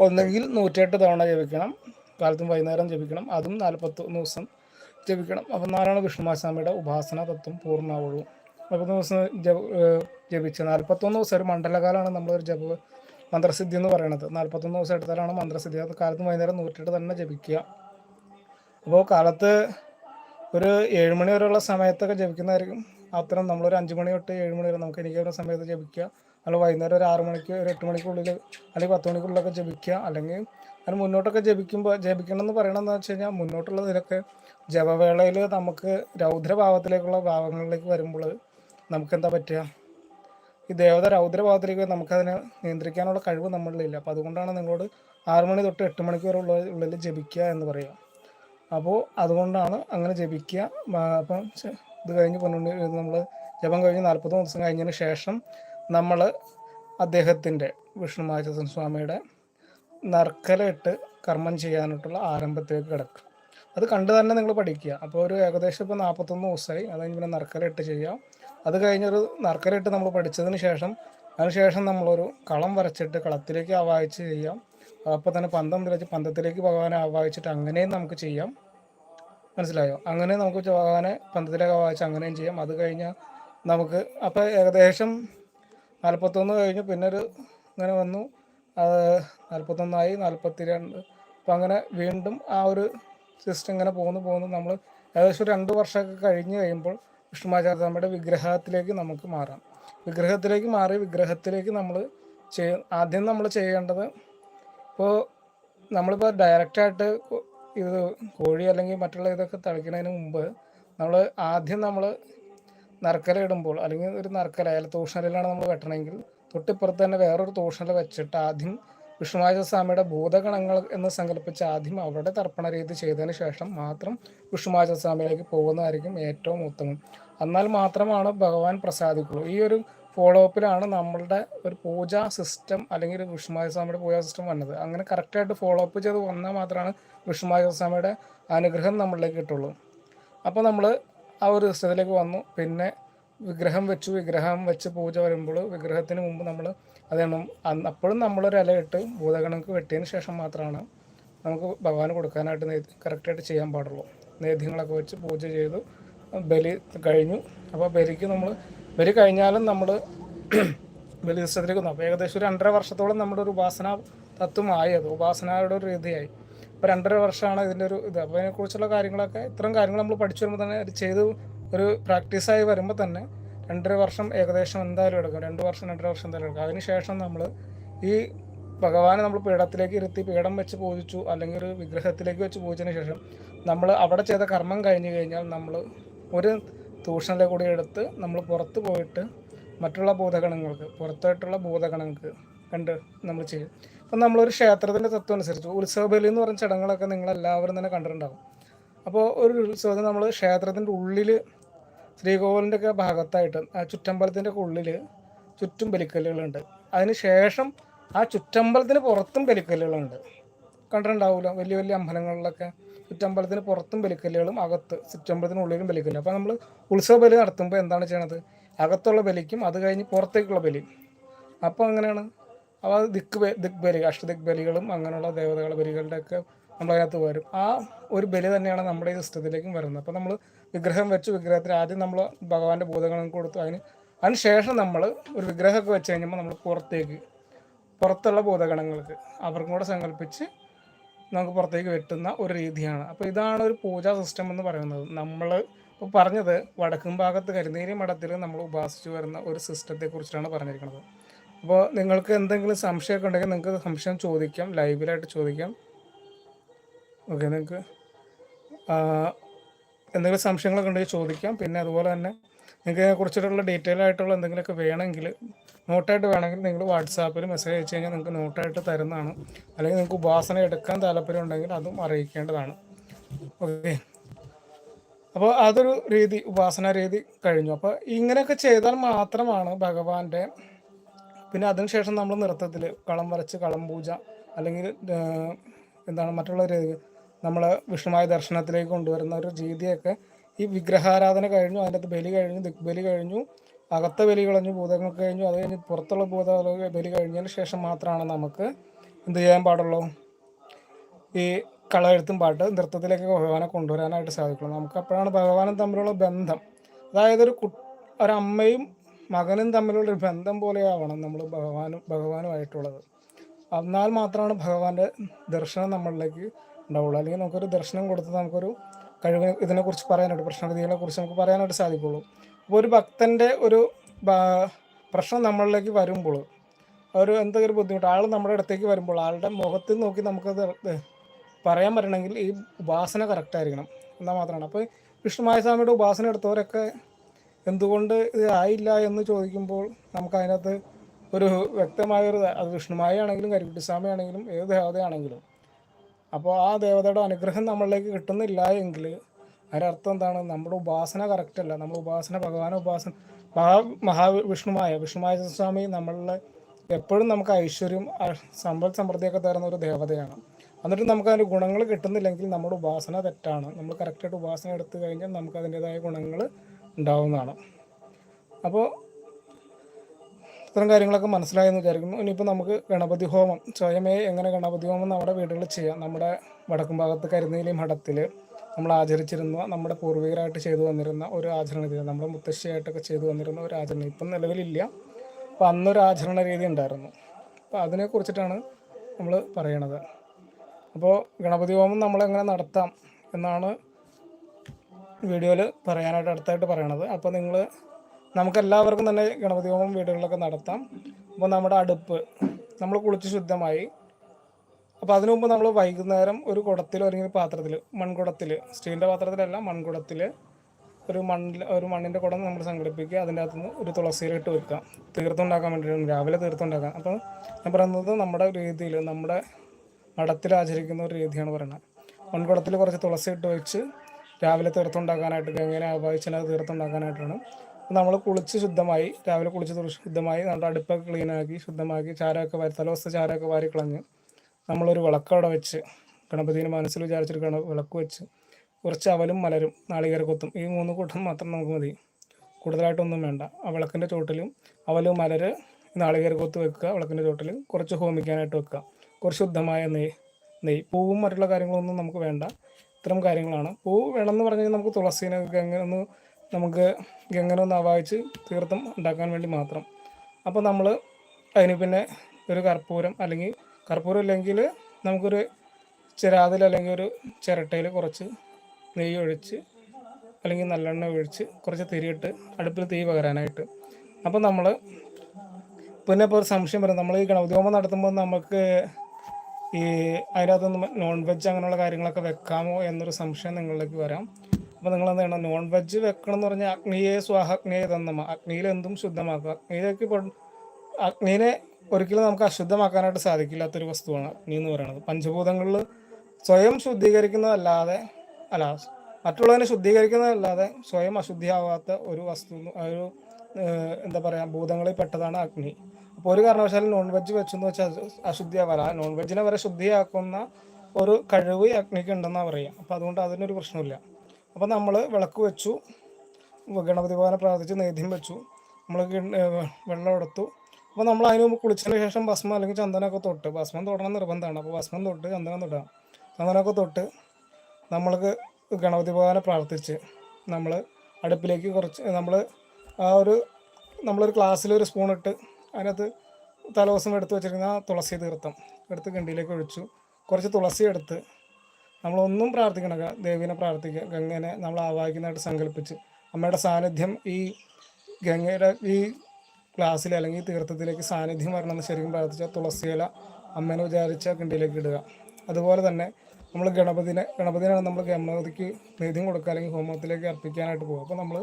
Speaker 1: ഒന്നെങ്കിൽ നൂറ്റെട്ട് തവണ ജപിക്കണം. കാലത്തും വൈകുന്നേരം ജപിക്കണം. അതും നാൽപ്പത്തൊന്ന് ദിവസം ജപിക്കണം. അപ്പം നാലാണ് വിഷ്ണുമാസ്വാമിയുടെ ഉപാസന തത്വം പൂർണമാവുള്ളൂ. നാൽപ്പത്തൊന്ന് ദിവസം ജപ ജപിച്ച് നാൽപ്പത്തൊന്ന് ദിവസം ഒരു മണ്ഡലകാലമാണ് നമ്മളൊരു ജപ മന്ത്രസിദ്ധി എന്ന് പറയുന്നത് നാൽപ്പത്തൊന്ന് ദിവസം എടുത്താലാണ് മന്ത്രസിദ്ധി. അത് കാലത്ത് വൈകുന്നേരം നൂറ്റെട്ട് തന്നെ ജപിക്കുക. അപ്പോൾ കാലത്ത് ഒരു ഏഴ് മണി വരെയുള്ള സമയത്തൊക്കെ ജപിക്കുന്നതായിരിക്കും. അത്തരം നമ്മളൊരു അഞ്ച് മണി തൊട്ട് ഏഴ് മണി വരെ നമുക്ക് എനിക്ക് ഒരു സമയത്ത് ജപിക്കുക. അല്ലെങ്കിൽ വൈകുന്നേരം ഒരു ആറ് മണിക്ക് ഒരു എട്ട് മണിക്കുള്ളിൽ അല്ലെങ്കിൽ പത്ത് മണിക്കുള്ളിലൊക്കെ ജപിക്കുക. അല്ലെങ്കിൽ അതിന് മുന്നോട്ടൊക്കെ ജപിക്കുമ്പോൾ ജപിക്കണം എന്ന് പറയണമെന്ന് വെച്ച് കഴിഞ്ഞാൽ മുന്നോട്ടുള്ള ഇതിലൊക്കെ ജപവേളയിൽ നമുക്ക് രൗദ്രഭാവത്തിലേക്കുള്ള ഭാവങ്ങളിലേക്ക് വരുമ്പോൾ നമുക്ക് എന്താ പറ്റുക? ഈ ദേവത രൗദ്രഭാവത്തിലേക്ക് നമുക്കതിനെ നിയന്ത്രിക്കാനുള്ള കഴിവ് നമ്മളിലില്ല. അപ്പോൾ അതുകൊണ്ടാണ് നിങ്ങളോട് ആറു മണി തൊട്ട് എട്ട് മണിക്കൂർ ഉള്ളിൽ ജപിക്കുക എന്ന് പറയുക. അപ്പോൾ അതുകൊണ്ടാണ് അങ്ങനെ ജപിക്കുക. അപ്പം ഇത് കഴിഞ്ഞ് പന്ത്രണ്ട് നമ്മൾ ജപം കഴിഞ്ഞ് നാൽപ്പത് ദിവസം കഴിഞ്ഞതിന് ശേഷം നമ്മൾ അദ്ദേഹത്തിന്റെ വിഷ്ണു വിഷ്ണുമാചൻ സ്വാമിയുടെ നർക്കലയിട്ട് കർമ്മം ചെയ്യാനായിട്ടുള്ള ആരംഭത്തിലേക്ക് കിടക്കും. അത് കണ്ടു തന്നെ നിങ്ങൾ പഠിക്കുക. അപ്പോൾ ഒരു ഏകദേശം ഇപ്പോൾ നാൽപ്പത്തൊന്ന് ദിവസമായി. അത് കഴിഞ്ഞ് പിന്നെ നർക്കലയിട്ട് ചെയ്യാം. അത് കഴിഞ്ഞൊരു നർക്കരയിട്ട് നമ്മൾ പഠിച്ചതിന് ശേഷം അതിനുശേഷം നമ്മളൊരു കളം വരച്ചിട്ട് കളത്തിലേക്ക് ആവാഹിച്ച് ചെയ്യാം. അപ്പോൾ തന്നെ പന്തം തിരച്ച് പന്തത്തിലേക്ക് ഭഗവാനെ ആവാഹിച്ചിട്ട് അങ്ങനെയും നമുക്ക് ചെയ്യാം. മനസ്സിലായോ? അങ്ങനെ നമുക്ക് ഭഗവാനെ പന്തത്തിലേക്ക് ആവാഹിച്ച് അങ്ങനെയും ചെയ്യാം. അത് കഴിഞ്ഞാൽ നമുക്ക് അപ്പോൾ ഏകദേശം നാൽപ്പത്തൊന്ന് കഴിഞ്ഞു. പിന്നെ ഒരു ഇങ്ങനെ വന്നു. അത് നാൽപ്പത്തൊന്നായി നാൽപ്പത്തി രണ്ട് അപ്പം അങ്ങനെ വീണ്ടും ആ ഒരു സിസ്റ്റം ഇങ്ങനെ പോകുന്നു പോകുന്നു നമ്മൾ ഏകദേശം രണ്ട് വർഷമൊക്കെ കഴിഞ്ഞ് കഴിയുമ്പോൾ വിഷ്ണുമാചാര്യമ്മയുടെ വിഗ്രഹത്തിലേക്ക് നമുക്ക് മാറാം. വിഗ്രഹത്തിലേക്ക് മാറി വിഗ്രഹത്തിലേക്ക് നമ്മൾ ചെയ്യ ആദ്യം നമ്മൾ ചെയ്യേണ്ടത് ഇപ്പോൾ നമ്മളിപ്പോൾ ഡയറക്റ്റായിട്ട് ഇത് കോഴി അല്ലെങ്കിൽ മറ്റുള്ള ഇതൊക്കെ തളിക്കുന്നതിന് മുമ്പ് നമ്മൾ ആദ്യം നമ്മൾ നറുക്കല ഇടുമ്പോൾ അല്ലെങ്കിൽ ഒരു നറുക്കല അയാൾ തൂഷണലിലാണ് നമ്മൾ വെട്ടണമെങ്കിൽ തൊട്ടിപ്പുറത്ത് തന്നെ വേറൊരു തൂഷണൽ വെച്ചിട്ട് ആദ്യം വിഷ്ണുവാച സ്വാമിയുടെ ഭൂതഗണങ്ങൾ എന്ന് സങ്കല്പിച്ച് ആദ്യം അവരുടെ തർപ്പണ രീതി ചെയ്തതിന് ശേഷം മാത്രം വിഷ്ണുവാച സ്വാമിയിലേക്ക് പോകുന്നതായിരിക്കും ഏറ്റവും ഉത്തമം. എന്നാൽ മാത്രമാണ് ഭഗവാൻ പ്രസാദിക്കുള്ളൂ. ഈ ഒരു ഫോളോ അപ്പിലാണ് നമ്മളുടെ ഒരു പൂജാ സിസ്റ്റം അല്ലെങ്കിൽ ഒരു വിഷ്ണുമായ സ്വാമിയുടെ പൂജാ സിസ്റ്റം വന്നത്. അങ്ങനെ കറക്റ്റായിട്ട് ഫോളോ അപ്പ് ചെയ്ത് വന്നാൽ മാത്രമാണ് വിഷ്ണുമായ സ്വാമിയുടെ അനുഗ്രഹം നമ്മളിലേക്ക് കിട്ടുള്ളൂ. അപ്പോൾ നമ്മൾ ആ ഒരു സിസ്റ്റത്തിലേക്ക് വന്നു. പിന്നെ വിഗ്രഹം വെച്ചു വിഗ്രഹം വെച്ച് പൂജ വരുമ്പോൾ വിഗ്രഹത്തിന് മുമ്പ് നമ്മൾ അതാണ് അപ്പോഴും നമ്മളൊരു ഇലയിട്ട് ഭൂതഗണക്ക് വെട്ടിയതിന് ശേഷം മാത്രമാണ് നമുക്ക് ഭഗവാന് കൊടുക്കാനായിട്ട് കറക്റ്റായിട്ട് ചെയ്യാൻ പാടുള്ളൂ. നേദ്യങ്ങളൊക്കെ വെച്ച് പൂജ ചെയ്തു ബലി കഴിഞ്ഞു. അപ്പോൾ ബലിക്ക് നമ്മൾ ബലി കഴിഞ്ഞാലും നമ്മൾ ബലി ദിവസത്തിലേക്ക് അപ്പോൾ ഏകദേശം ഒരു രണ്ടര വർഷത്തോളം നമ്മുടെ ഒരു ഉപാസന തത്വമായി. അത് ഉപാസനയുടെ ഒരു രീതിയായി. അപ്പോൾ രണ്ടര വർഷമാണ് ഇതിന്റെ ഒരു ഇത്. അപ്പോൾ അതിനെക്കുറിച്ചുള്ള കാര്യങ്ങളൊക്കെ ഇത്തരം കാര്യങ്ങൾ നമ്മൾ പഠിച്ചു വരുമ്പോൾ തന്നെ അത് ചെയ്ത് ഒരു പ്രാക്ടീസായി വരുമ്പോൾ തന്നെ രണ്ടര വർഷം ഏകദേശം എന്തായാലും എടുക്കും. രണ്ട് വർഷം രണ്ടര വർഷം എന്തായാലും എടുക്കും. അതിനുശേഷം നമ്മൾ ഈ ഭഗവാനെ നമ്മൾ പീഠത്തിലേക്ക് ഇരുത്തി പീഠം വെച്ച് പൂജിച്ചു അല്ലെങ്കിൽ ഒരു വിഗ്രഹത്തിലേക്ക് വെച്ച് പൂജിച്ചതിന് ശേഷം നമ്മൾ അവിടെ ചെയ്ത കർമ്മം കഴിഞ്ഞു കഴിഞ്ഞാൽ നമ്മൾ ഒരു തൂഷണിലെ കൂടി എടുത്ത് നമ്മൾ പുറത്ത് പോയിട്ട് മറ്റുള്ള ബോധഗണങ്ങൾക്ക് പുറത്തായിട്ടുള്ള ബോധഗണങ്ങൾക്ക് കണ്ട് നമ്മൾ ചെയ്യും. അപ്പം നമ്മളൊരു ക്ഷേത്രത്തിന്റെ തത്വം അനുസരിച്ച് ഉത്സവ ബലി എന്ന് പറഞ്ഞ ചടങ്ങുകളൊക്കെ നിങ്ങളെല്ലാവരും തന്നെ കണ്ടിട്ടുണ്ടാകും അപ്പോൾ ഒരു ഉത്സവത്തിന് നമ്മൾ ക്ഷേത്രത്തിന്റെ ഉള്ളിൽ ശ്രീകോവിലിന്റെ ഒക്കെ ഭാഗത്തായിട്ട് ആ ചുറ്റമ്പലത്തിന്റെ ഉള്ളിൽ ചുറ്റും ബലിക്കല്ലുകളുണ്ട്. അതിന് ശേഷം ആ ചുറ്റമ്പലത്തിന് പുറത്തും ബലിക്കല്ലുകളുണ്ട്. കണ്ടിട്ടുണ്ടാവില്ല വലിയ വലിയ അമ്പലങ്ങളിലൊക്കെ ചുറ്റമ്പലത്തിന് പുറത്തും ബലിക്കല്ലുകളും അകത്ത് ചുറ്റമ്പലത്തിനുള്ളിലും ബലിക്കല്ലും അപ്പോൾ നമ്മൾ ഉത്സവ ബലി നടത്തുമ്പോൾ എന്താണ് ചെയ്യണത്? അകത്തുള്ള ബലിക്കും അത് കഴിഞ്ഞ് പുറത്തേക്കുള്ള ബലി അപ്പോൾ അങ്ങനെയാണ് അപ്പോൾ ദിക്ക് ദിക് ബലി അഷ്ടദിക് ബലികളും അങ്ങനെയുള്ള ദേവതകളുടെ ബലികളുടെയൊക്കെ നമ്മളതിനകത്ത് വരും. ആ ഒരു ബലി തന്നെയാണ് നമ്മുടെ ഈ സിസ്റ്റത്തിലേക്കും വരുന്നത്. അപ്പോൾ നമ്മൾ വിഗ്രഹം വെച്ച് വിഗ്രഹത്തിന് ആദ്യം നമ്മൾ ഭഗവാന്റെ ഭൂതങ്ങളും കൊടുത്തു. അതിന് അതിന് ശേഷം നമ്മൾ ഒരു വിഗ്രഹമൊക്കെ വെച്ച് കഴിഞ്ഞപ്പോൾ നമ്മൾ പുറത്തേക്ക് പുറത്തുള്ള ഭൂതഗണങ്ങൾക്ക് അവർക്കും കൂടെ സങ്കല്പിച്ച് നമുക്ക് പുറത്തേക്ക് വെട്ടുന്ന ഒരു രീതിയാണ്. അപ്പോൾ ഇതാണ് ഒരു പൂജാ സിസ്റ്റം എന്ന് പറയുന്നത്. നമ്മൾ ഇപ്പോൾ പറഞ്ഞത് വടക്കും ഭാഗത്ത് കരുനീരി മഠത്തിൽ നമ്മൾ ഉപാസിച്ചു വരുന്ന ഒരു സിസ്റ്റത്തെക്കുറിച്ചാണ് പറഞ്ഞിരിക്കുന്നത്. അപ്പോൾ നിങ്ങൾക്ക് എന്തെങ്കിലും സംശയമൊക്കെ ഉണ്ടെങ്കിൽ നിങ്ങൾക്ക് സംശയം ചോദിക്കാം ലൈവിലായിട്ട് ചോദിക്കാം. ഓക്കെ നിങ്ങൾക്ക് എന്തെങ്കിലും സംശയങ്ങളൊക്കെ ഉണ്ടെങ്കിൽ ചോദിക്കാം. പിന്നെ അതുപോലെ തന്നെ നിങ്ങൾക്ക് ഇതിനെക്കുറിച്ചിട്ടുള്ള ഡീറ്റെയിൽ ആയിട്ടുള്ള എന്തെങ്കിലുമൊക്കെ വേണമെങ്കിൽ നോട്ടായിട്ട് വേണമെങ്കിൽ നിങ്ങൾ വാട്സാപ്പിൽ മെസ്സേജ് അയച്ചു കഴിഞ്ഞാൽ നിങ്ങൾക്ക് നോട്ടായിട്ട് തരുന്നതാണ്. അല്ലെങ്കിൽ നിങ്ങൾക്ക് ഉപാസന എടുക്കാൻ താല്പര്യം ഉണ്ടെങ്കിൽ അതും അറിയിക്കേണ്ടതാണ്. ഓക്കെ അപ്പോൾ അതൊരു രീതി ഉപാസന രീതി കഴിഞ്ഞു. അപ്പോൾ ഇങ്ങനെയൊക്കെ ചെയ്താൽ മാത്രമാണ് ഭഗവാന്റെ പിന്നെ അതിനുശേഷം നമ്മൾ നൃത്തത്തിൽ കളം വരച്ച് കളം പൂജ അല്ലെങ്കിൽ എന്താണ് മറ്റുള്ള രീതി നമ്മൾ വിഷ്ണുമായ ദർശനത്തിലേക്ക് കൊണ്ടുവരുന്ന ഒരു രീതിയൊക്കെ ഈ വിഗ്രഹാരാധന കഴിഞ്ഞു അതിന്റെ അകത്ത് ബലി കഴിഞ്ഞു ദിഗ്ബലി കഴിഞ്ഞു അകത്തെ ബലി കളഞ്ഞു ഭൂതങ്ങൾ കഴിഞ്ഞു അത് കഴിഞ്ഞ് പുറത്തുള്ള ഭൂത ബലി കഴിഞ്ഞതിന് ശേഷം മാത്രമാണ് നമുക്ക് എന്ത് ചെയ്യാൻ പാടുള്ളൂ? ഈ കളയെഴുത്തും പാട്ട് നൃത്തത്തിലേക്ക് ഭഗവാനെ കൊണ്ടുവരാനായിട്ട് സാധിക്കുള്ളൂ. നമുക്ക് അപ്പോഴാണ് ഭഗവാനും തമ്മിലുള്ള ബന്ധം. അതായത് ഒരു കു ഒരമ്മയും മകനും തമ്മിലുള്ള ഒരു ബന്ധം പോലെയാവണം നമ്മൾ ഭഗവാനും ഭഗവാനുമായിട്ടുള്ളത്. എന്നാൽ മാത്രമാണ് ഭഗവാന്റെ ദർശനം നമ്മളിലേക്ക് ഉണ്ടാവുള്ളൂ. അല്ലെങ്കിൽ നമുക്കൊരു ദർശനം കൊടുത്ത് നമുക്കൊരു കഴിവ് ഇതിനെക്കുറിച്ച് പറയാനായിട്ട് കുറിച്ച് നമുക്ക് പറയാനായിട്ട് സാധിക്കുള്ളൂ. അപ്പോൾ ഒരു ഭക്തന്റെ ഒരു പ്രശ്നം നമ്മളിലേക്ക് വരുമ്പോൾ ഒരു എന്തെങ്കിലും ബുദ്ധിമുട്ട് ആൾ നമ്മുടെ അടുത്തേക്ക് വരുമ്പോൾ ആളുടെ മുഖത്തിൽ നോക്കി നമുക്കത് പറയാൻ പറ്റണമെങ്കിൽ ഈ ഉപാസന കറക്റ്റ് ആയിരിക്കണം. എന്നാൽ മാത്രമാണ്. അപ്പോൾ വിഷ്ണുമായ സ്വാമിയുടെ ഉപാസന എടുത്തവരൊക്കെ എന്തുകൊണ്ട് ഇത് ആയില്ല എന്ന് ചോദിക്കുമ്പോൾ നമുക്ക് അതിനകത്ത് ഒരു വ്യക്തമായൊരു അത് വിഷ്ണുമായ ആണെങ്കിലും കരിക്കുട്ടി സ്വാമി ആണെങ്കിലും ഏത് ദേവതയാണെങ്കിലും അപ്പോൾ ആ ദേവതയുടെ അനുഗ്രഹം നമ്മളിലേക്ക് കിട്ടുന്നില്ല എങ്കിൽ അതിനർത്ഥം എന്താണ്? നമ്മുടെ ഉപാസന കറക്റ്റ് അല്ല. നമ്മൾ ഉപാസന ഭഗവാന ഉപാസന മഹാ മഹാവിഷ്ണുമായ വിഷ്ണുമായ സ്വാമി നമ്മളിലെ എപ്പോഴും നമുക്ക് ഐശ്വര്യം സമ്പൽ സമൃദ്ധിയൊക്കെ തരുന്ന ഒരു ദേവതയാണ്. എന്നിട്ട് നമുക്ക് അതിന്റെ ഗുണങ്ങൾ കിട്ടുന്നില്ലെങ്കിൽ നമ്മുടെ ഉപാസന തെറ്റാണ്. നമ്മൾ കറക്റ്റായിട്ട് ഉപാസന എടുത്തു കഴിഞ്ഞാൽ നമുക്ക് അതിന്റെതായ ഗുണങ്ങൾ ഉണ്ടാവുന്നതാണ്. അപ്പോൾ ഇത്തരം കാര്യങ്ങളൊക്കെ മനസ്സിലായെന്ന് വിചാരിക്കുന്നു. ഇനിയിപ്പോൾ നമുക്ക് ഗണപതി ഹോമം സ്വയമേ എങ്ങനെ ഗണപതി ഹോമം നമ്മുടെ വീടുകളിൽ ചെയ്യാം. നമ്മുടെ വടക്കും ഭാഗത്ത് കരുനീലി മഠത്തിൽ നമ്മൾ ആചരിച്ചിരുന്ന നമ്മുടെ പൂർവികരായിട്ട് ചെയ്തു വന്നിരുന്ന ഒരു ആചരണ രീതി നമ്മുടെ മുത്തശ്ശിയായിട്ടൊക്കെ ചെയ്തു വന്നിരുന്ന ഒരു ആചരണം ഇപ്പം നിലവിലില്ല. അപ്പോൾ അന്നൊരു ആചരണ രീതി ഉണ്ടായിരുന്നു. അപ്പോൾ അതിനെക്കുറിച്ചിട്ടാണ് നമ്മൾ പറയണത്. അപ്പോൾ ഗണപതി ഹോമം നമ്മളെങ്ങനെ നടത്താം എന്നാണ് വീഡിയോയിൽ പറയാനായിട്ട് അടുത്തായിട്ട് പറയണത്. അപ്പോൾ നിങ്ങൾ നമുക്കെല്ലാവർക്കും തന്നെ ഗണപതി ഹോമം വീടുകളിലൊക്കെ നടത്താം. അപ്പോൾ നമ്മുടെ അടുപ്പ് നമ്മൾ കുളിച്ച് ശുദ്ധമായി. അപ്പോൾ അതിനു മുമ്പ് നമ്മൾ വൈകുന്നേരം ഒരു കുടത്തിൽ അല്ലെങ്കിൽ പാത്രത്തിൽ മൺകുടത്തിൽ സ്റ്റീലിന്റെ പാത്രത്തിലല്ല മൺകുടത്തിൽ ഒരു മണ്ണിൽ ഒരു മണ്ണിന്റെ കുടം നമ്മൾ സംഘടിപ്പിക്കുക. അതിന്റെ അകത്തുനിന്ന് ഒരു തുളസിയിലിട്ട് വെക്കുക. തീർത്തുണ്ടാക്കാൻ വേണ്ടി രാവിലെ തീർത്തുണ്ടാക്കാം അപ്പോൾ ഞാൻ പറയുന്നത് നമ്മുടെ രീതിയിൽ നമ്മുടെ മഠത്തിൽ ആചരിക്കുന്ന ഒരു രീതിയാണ് പറയുന്നത് മൺകുടത്തിൽ കുറച്ച് തുളസി ഇട്ട് വെച്ച് രാവിലെ തീർത്തുണ്ടാക്കാനായിട്ട് ഗംഗേനെ ആവാഹിച്ചതിനകത്ത് തീർത്ഥം ഉണ്ടാക്കാനായിട്ടാണ് നമ്മൾ കുളിച്ച് ശുദ്ധമായി രാവിലെ കുളിച്ച് ശുദ്ധമായി നമ്മുടെ അടുപ്പൊക്കെ ക്ലീനാക്കി ശുദ്ധമാക്കി ചാരമൊക്കെ വാരി തലവസ്ത ചാരമൊക്കെ വാരി കളഞ്ഞ് നമ്മളൊരു വിളക്കവിടെ വെച്ച് ഗണപതിന് മനസ്സിൽ വിചാരിച്ചൊരു ഗണ വിളക്ക് വെച്ച് കുറച്ച് അവലും മലരും നാളികേരക്കൊത്തും ഈ മൂന്ന് കൂട്ടം മാത്രം നമുക്ക് മതി. കൂടുതലായിട്ടൊന്നും വേണ്ട. ആ വിളക്കിന്റെ ചോട്ടിലും അവലും മലര് നാളികേരക്കൊത്ത് വെക്കുക വിളക്കിന്റെ ചോട്ടിൽ കുറച്ച് ഹോമിക്കാനായിട്ട് വെക്കുക. കുറച്ച് ശുദ്ധമായ നെയ് നെയ്. പൂവും മറ്റുള്ള കാര്യങ്ങളൊന്നും നമുക്ക് വേണ്ട. ഇത്തരം കാര്യങ്ങളാണ്. പൂ വേണമെന്ന് പറഞ്ഞു കഴിഞ്ഞാൽ നമുക്ക് തുളസീനൊക്കെ അങ്ങനെ ഒന്ന് നമുക്ക് ഗംഗനെ ഒന്ന് ആവാഹിച്ച് തീർത്ഥം ഉണ്ടാക്കാൻ വേണ്ടി മാത്രം. അപ്പോൾ നമ്മൾ അതിന് പിന്നെ ഒരു കർപ്പൂരം അല്ലെങ്കിൽ കർപ്പൂരം ഇല്ലെങ്കിൽ നമുക്കൊരു ചിരാതിൽ അല്ലെങ്കിൽ ഒരു ചിരട്ടയിൽ കുറച്ച് നെയ്യ് ഒഴിച്ച് അല്ലെങ്കിൽ നല്ലെണ്ണ ഒഴിച്ച് കുറച്ച് തിരിയിട്ട് അടുപ്പിൽ തീ പകരാനായിട്ട്. അപ്പോൾ നമ്മൾ പിന്നെ ഇപ്പോൾ ഒരു സംശയം വരും. നമ്മൾ ഈ ഗണപതി ഹോമം നടത്തുമ്പോൾ നമുക്ക് ഈ അതിനകത്തൊന്നും നോൺ വെജ് അങ്ങനെയുള്ള കാര്യങ്ങളൊക്കെ വെക്കാമോ എന്നൊരു സംശയം നിങ്ങളിലേക്ക് വരാം. അപ്പോൾ നിങ്ങൾ എന്താണ് നോൺ വെജ് വെക്കണം എന്ന് പറഞ്ഞാൽ അഗ്നിയെ സ്വാഹഗ്നിയെ തന്നമ. അഗ്നിയിൽ എന്തും ശുദ്ധമാക്കുക. അഗ്നിയിലേക്ക് അഗ്നിയെ ഒരിക്കലും നമുക്ക് അശുദ്ധമാക്കാനായിട്ട് സാധിക്കില്ലാത്തൊരു വസ്തുവാണ് അഗ്നി എന്ന് പറയുന്നത് പഞ്ചഭൂതങ്ങളിൽ സ്വയം ശുദ്ധീകരിക്കുന്നതല്ലാതെ അല്ല മറ്റുള്ളതിനെ ശുദ്ധീകരിക്കുന്നതല്ലാതെ സ്വയം അശുദ്ധിയാവാത്ത ഒരു വസ്തു ഒരു എന്താ പറയുക ഭൂതങ്ങളിൽ പെട്ടതാണ് അഗ്നി. അപ്പോൾ ഒരു കാരണവശാലും നോൺ വെജ് വെച്ചെന്ന് വെച്ചാൽ അശുദ്ധിയാവാല നോൺ വെജിനെ വരെ ശുദ്ധിയാക്കുന്ന ഒരു കഴിവ് അഗ്നിക്ക് ഉണ്ടെന്നാണ് പറയുക അപ്പോൾ അതുകൊണ്ട് അതിനൊരു പ്രശ്നമില്ല അപ്പോൾ നമ്മൾ വിളക്ക് വെച്ചു. ഗണപതി ഭവനെ പ്രാർത്ഥിച്ച് നേദ്യം വെച്ചു. നമ്മൾ വെള്ളം എടുത്തു. അപ്പോൾ നമ്മൾ അതിന് മുമ്പ് കുളിച്ചതിന് ശേഷം ഭസ്മം അല്ലെങ്കിൽ ചന്ദനമൊക്കെ തൊട്ട്. ഭസ്മം തൊടണം നിർബന്ധമാണ്. അപ്പോൾ ഭസ്മം തൊട്ട് ചന്ദനം തൊടാം. ചന്ദനമൊക്കെ തൊട്ട് നമ്മൾക്ക് ഗണപതി ഭഗവാനെ പ്രാർത്ഥിച്ച് നമ്മൾ അടുപ്പിലേക്ക് കുറച്ച് നമ്മൾ ആ ഒരു നമ്മളൊരു ഗ്ലാസ്സിൽ ഒരു സ്പൂൺ ഇട്ട് അതിനകത്ത് തലേദിവസം എടുത്ത് വെച്ചിരിക്കുന്ന തുളസി തീർത്ഥം എടുത്ത് കിണ്ടിയിലേക്ക് ഒഴിച്ചു. കുറച്ച് തുളസി എടുത്ത് നമ്മളൊന്നും പ്രാർത്ഥിക്കണം ദേവിനെ പ്രാർത്ഥിക്കുക ഗംഗനെ നമ്മൾ ആവാഹിക്കുന്നതായിട്ട് സങ്കല്പിച്ച്. അമ്മയുടെ സാന്നിധ്യം ഈ ഗംഗയുടെ ഈ ക്ലാസ്സിൽ അല്ലെങ്കിൽ തീർത്ഥത്തിലേക്ക് സാന്നിധ്യം വരണമെന്ന് ശരിക്കും പ്രാർത്ഥിച്ച തുളസിയില അമ്മേനെ വിചാരിച്ച കിണ്ടിയിലേക്ക് ഇടുക. അതുപോലെ തന്നെ നമ്മൾ ഗണപതിനെ ഗണപതിനാണ് നമ്മൾ ഗണപതിക്ക് നേദ്യം കൊടുക്കുക അല്ലെങ്കിൽ ഹോമത്തിലേക്ക് അർപ്പിക്കാനായിട്ട് പോകുക. അപ്പോൾ നമ്മൾ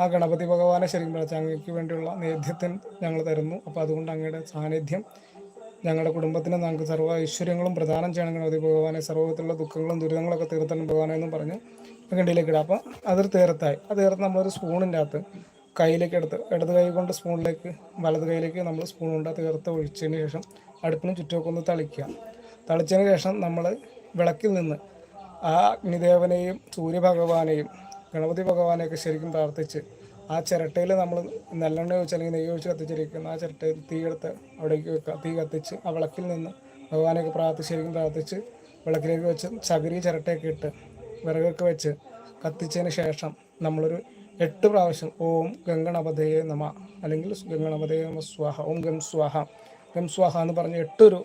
Speaker 1: ആ ഗണപതി ഭഗവാനെ ശരിക്കും പ്രാർത്ഥിച്ചു അങ്ങേക്ക് വേണ്ടിയുള്ള നേദ്യത്തിന് ഞങ്ങൾ തരുന്നു. അപ്പോൾ അതുകൊണ്ട് അങ്ങയുടെ സാന്നിധ്യം ഞങ്ങളുടെ കുടുംബത്തിന് ഞങ്ങൾക്ക് സർവ ഐശ്വര്യങ്ങളും പ്രദാനം ഗണപതി ഭഗവാനെ സർവത്തിലുള്ള ദുഃഖങ്ങളും ദുരിതങ്ങളൊക്കെ തീർത്തണം ഭഗവാനെ എന്നും പറഞ്ഞ് കിണ്ടിയിലേക്ക് ഇടാം. അപ്പം അതൊരു തീർത്തായി. ആ തീർത്ത് നമ്മളൊരു സ്പൂണിന്റെ അകത്ത് കയ്യിലേക്ക് എടുത്ത് ഇടത് കൈ കൊണ്ട് സ്പൂണിലേക്ക് വലത് കൈയിലേക്ക് നമ്മൾ സ്പൂൺ കൊണ്ട് തീർത്ത് ഒഴിച്ചതിന് ശേഷം അടുപ്പിന് ചുറ്റുമൊക്കെ ഒന്ന് തളിക്കുക. തളിച്ചതിന് ശേഷം നമ്മൾ വിളക്കിൽ നിന്ന് ആ അഗ്നിദേവനെയും സൂര്യഭഗവാനെയും ഗണപതി ഭഗവാനെയൊക്കെ ശരിക്കും പ്രാർത്ഥിച്ച് ആ ചിരട്ടയിൽ നമ്മൾ നല്ലെണ്ണ ഒഴിച്ച് അല്ലെങ്കിൽ നെയ്യ് ഒഴിച്ച് കത്തിച്ചിരിക്കുന്ന ആ ചിരട്ടയിൽ തീയെടുത്ത് അവിടേക്ക് വെക്കുക. തീ കത്തിച്ച് ആ വിളക്കിൽ നിന്ന് ഭഗവാനെയൊക്കെ പ്രാർത്ഥിച്ച് ശരിക്കും പ്രാർത്ഥിച്ച് വിളക്കിലേക്ക് വെച്ച് ചകിരി ചിരട്ടയൊക്കെ ഇട്ട് വിറകൊക്കെ വെച്ച് കത്തിച്ചതിന് ശേഷം നമ്മളൊരു എട്ട് പ്രാവശ്യം ഓം ഗംഗണപതയെ നമ അല്ലെങ്കിൽ ഗംഗണപതയെ നമ സ്വാഹ ഓം ഗം സ്വാഹ. ഗം സ്വാഹ എന്ന് പറഞ്ഞ് എട്ടൊരു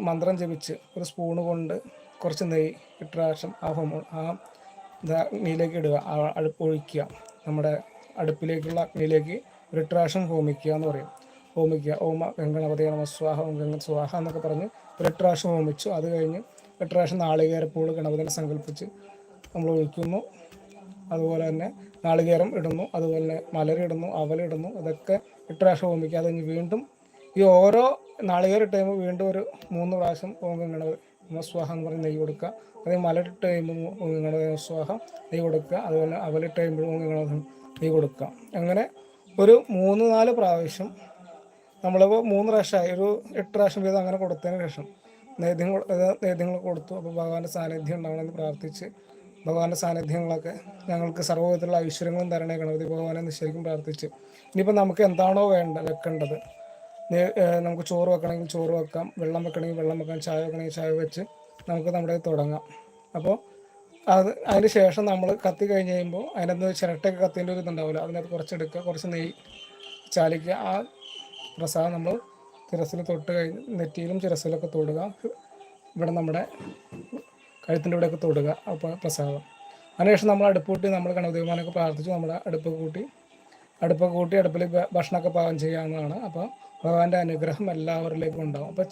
Speaker 1: മന്ത്രം ജപിച്ച് ഒരു സ്പൂണ് കൊണ്ട് കുറച്ച് നെയ്യ് ഇട്ട് പ്രാവശ്യം ആ ഹോമോ ആ അഗ്നിയിലേക്ക് ഇടുക ആ അടുപ്പ് ഒഴിക്കുക. നമ്മുടെ അടുപ്പിലേക്കുള്ള അഗ്നിയിലേക്ക് എട്ട് ഹോമിക്കുക എന്ന് പറയും. ഹോമിക്കുക. ഓമ ഗംഗണപതി നമ സ്വാഹ ഓം ഗംഗ സ്വാഹ എന്നൊക്കെ പറഞ്ഞ് പ്രാവശ്യം ഹോമിച്ചു. അത് കഴിഞ്ഞ് പ്രാവശ്യം നാളികേരപ്പൂൾ ഗണപതിനെ സങ്കല്പിച്ച് നമ്മൾ ഒഴിക്കുന്നു. അതുപോലെ തന്നെ നാളികേരം ഇടുന്നു. അതുപോലെ തന്നെ മലരിടുന്നു അവലിടുന്നു അതൊക്കെ പ്രാവശ്യം ഹോമിക്കുക. അത് വീണ്ടും ഈ ഓരോ നാളികേരം ഇട്ട് വീണ്ടും ഒരു മൂന്ന് പ്രാവശ്യം ഓം ഗംഗണപതി സ്വാഹ എന്ന് പറഞ്ഞ് നെയ്യ് കൊടുക്കുക. അതേ മലരിട്ട് കഴിയുമ്പോൾ നിങ്ങളുടെ സ്വാഹ നെയ്യ് കൊടുക്കുക. അതുപോലെ അവലിട്ട് കഴിയുമ്പോൾ ഗംഗണപതി നെയ്യ് കൊടുക്കുക. അങ്ങനെ ഒരു മൂന്ന് നാല് പ്രാവശ്യം നമ്മളിപ്പോൾ മൂന്ന് പ്രാവശ്യമായി. ഒരു എട്ട് പ്രാവശ്യം വീതം അങ്ങനെ കൊടുത്തതിന് ശേഷം നേദ്യങ്ങൾ നേദ്യങ്ങൾ കൊടുത്തു. അപ്പോൾ ഭഗവാന്റെ സാന്നിധ്യം ഉണ്ടാവണമെന്ന് പ്രാർത്ഥിച്ച് ഭഗവാന്റെ സാന്നിധ്യങ്ങളൊക്കെ ഞങ്ങൾക്ക് സർവവിധത്തിലുള്ള ഐശ്വര്യങ്ങളും തരണേ ഗണപതി ഭഗവാനെ നിശ്ചയിക്കും പ്രാർത്ഥിച്ച്. ഇനിയിപ്പോൾ നമുക്ക് എന്താണോ വേണ്ട വെക്കേണ്ടത്. നമുക്ക് ചോറ് വെക്കണമെങ്കിൽ ചോറ് വെക്കാം. വെള്ളം വെക്കണമെങ്കിൽ വെള്ളം വെക്കാം. ചായ വെക്കണമെങ്കിൽ ചായ വെച്ച് നമുക്ക് നമ്മുടെ തുടങ്ങാം. അപ്പോൾ അത് അതിന് ശേഷം നമ്മൾ കത്തി കഴിഞ്ഞ് കഴിയുമ്പോൾ അതിനകത്ത് ചിരട്ടയൊക്കെ കത്തിന്റെ ഒരു ഇതുണ്ടാവില്ല അതിനകത്ത് കുറച്ചെടുക്കുക കുറച്ച് നെയ്യ് ചാലിക്കുക. ആ പ്രസാദം നമ്മൾ ചിരസിൽ തൊട്ട് കഴിഞ്ഞ് നെറ്റിയിലും ചിരസിലൊക്കെ തൊടുക. ഇവിടെ നമ്മുടെ കഴുത്തിന്റെ ഇവിടെയൊക്കെ തൊടുക. അപ്പോൾ പ്രസാദം. അതിനുശേഷം നമ്മൾ അടുപ്പ് കൂട്ടി നമ്മൾ ഗണദേവമാനൊക്കെ പ്രാർത്ഥിച്ചു നമ്മുടെ അടുപ്പ് കൂട്ടി അടുപ്പൊക്കെ കൂട്ടി അടുപ്പിൽ ഭക്ഷണമൊക്കെ പാകം ചെയ്യാവുന്നതാണ് അപ്പോൾ ഭഗവാന്റെ അനുഗ്രഹം എല്ലാവരിലേക്കും ഉണ്ടാവും. അപ്പോൾ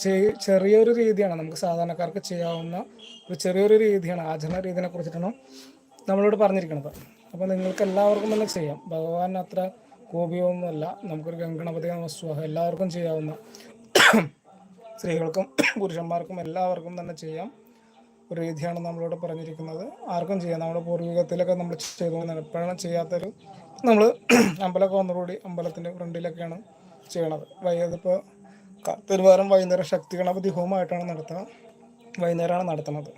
Speaker 1: ചെറിയൊരു രീതിയാണ് നമുക്ക് സാധാരണക്കാർക്ക് ചെയ്യാവുന്ന ഒരു ചെറിയൊരു രീതിയാണ് ആചരണ രീതിനെ കുറിച്ചിട്ടാണ് നമ്മളോട് പറഞ്ഞിരിക്കുന്നത് അപ്പോൾ നിങ്ങൾക്ക് എല്ലാവർക്കും തന്നെ ചെയ്യാം. ഭഗവാൻ അത്ര കോപിയൊന്നുമല്ല നമുക്കൊരു ഗംഗണപതി നമസ്വാഹം എല്ലാവർക്കും ചെയ്യാവുന്ന സ്ത്രീകൾക്കും പുരുഷന്മാർക്കും എല്ലാവർക്കും തന്നെ ചെയ്യാം. ഒരു രീതിയാണ് നമ്മളോട് പറഞ്ഞിരിക്കുന്നത്. ആർക്കും ചെയ്യാം. നമ്മുടെ പൂർവികത്തിലൊക്കെ നമ്മൾ ചെയ്തു എപ്പോഴാണ് ചെയ്യാത്തൊരു നമ്മൾ അമ്പലമൊക്കെ വന്നതോടുകൂടി അമ്പലത്തിന്റെ ഫ്രണ്ടിലൊക്കെയാണ് ചെയ്യണത്. വൈകിട്ടിപ്പോൾ തിരുവാരം വൈകുന്നേരം ശക്തി ഗണപതി ഹോമമായിട്ടാണ് നടത്തുക. വൈകുന്നേരമാണ് നടത്തുന്നത്.